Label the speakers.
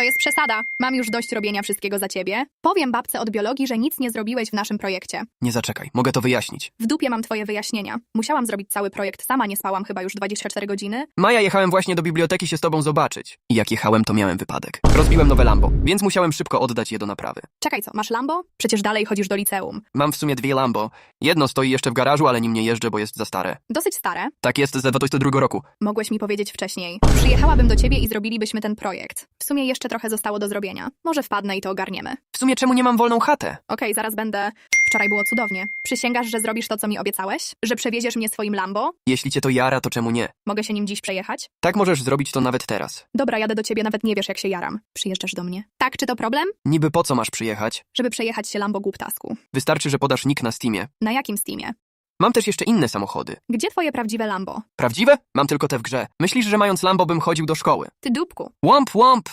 Speaker 1: To jest przesada. Mam już dość robienia wszystkiego za ciebie. Powiem babce od biologii, że nic nie zrobiłeś w naszym projekcie.
Speaker 2: Nie zaczekaj, mogę to wyjaśnić.
Speaker 1: W dupie mam twoje wyjaśnienia. Musiałam zrobić cały projekt sama, nie spałam chyba już 24 godziny.
Speaker 2: Maja, jechałem właśnie do biblioteki się z tobą zobaczyć. I jak jechałem, to miałem wypadek. Rozbiłem nowe Lambo, więc musiałem szybko oddać je do naprawy.
Speaker 1: Czekaj, co, masz Lambo? Przecież dalej chodzisz do liceum.
Speaker 2: Mam w sumie dwie Lambo. Jedno stoi jeszcze w garażu, ale nim nie jeżdżę, bo jest za stare.
Speaker 1: Dosyć stare.
Speaker 2: Tak jest ze 22 roku.
Speaker 1: Mogłeś mi powiedzieć wcześniej. Przyjechałabym do ciebie i zrobilibyśmy ten projekt. W sumie jeszcze trochę zostało do zrobienia. Może wpadnę i to ogarniemy.
Speaker 2: W sumie czemu nie mam wolną chatę?
Speaker 1: Okej, zaraz będę. Wczoraj było cudownie. Przysięgasz, że zrobisz to, co mi obiecałeś? Że przewieziesz mnie swoim Lambo?
Speaker 2: Jeśli cię to jara, to czemu nie?
Speaker 1: Mogę się nim dziś przejechać?
Speaker 2: Tak możesz zrobić to nawet teraz.
Speaker 1: Dobra, jadę do ciebie, nawet nie wiesz, jak się jaram. Przyjeżdżasz do mnie. Tak, czy to problem?
Speaker 2: Niby po co masz przyjechać?
Speaker 1: Żeby przejechać się Lambo Głuptasku.
Speaker 2: Wystarczy, że podasz nick na Steamie.
Speaker 1: Na jakim Steamie?
Speaker 2: Mam też jeszcze inne samochody.
Speaker 1: Gdzie twoje prawdziwe Lambo?
Speaker 2: Prawdziwe? Mam tylko te w grze. Myślisz, że mając Lambo bym chodził do szkoły?
Speaker 1: Ty dupku.
Speaker 2: Łomp, łomp!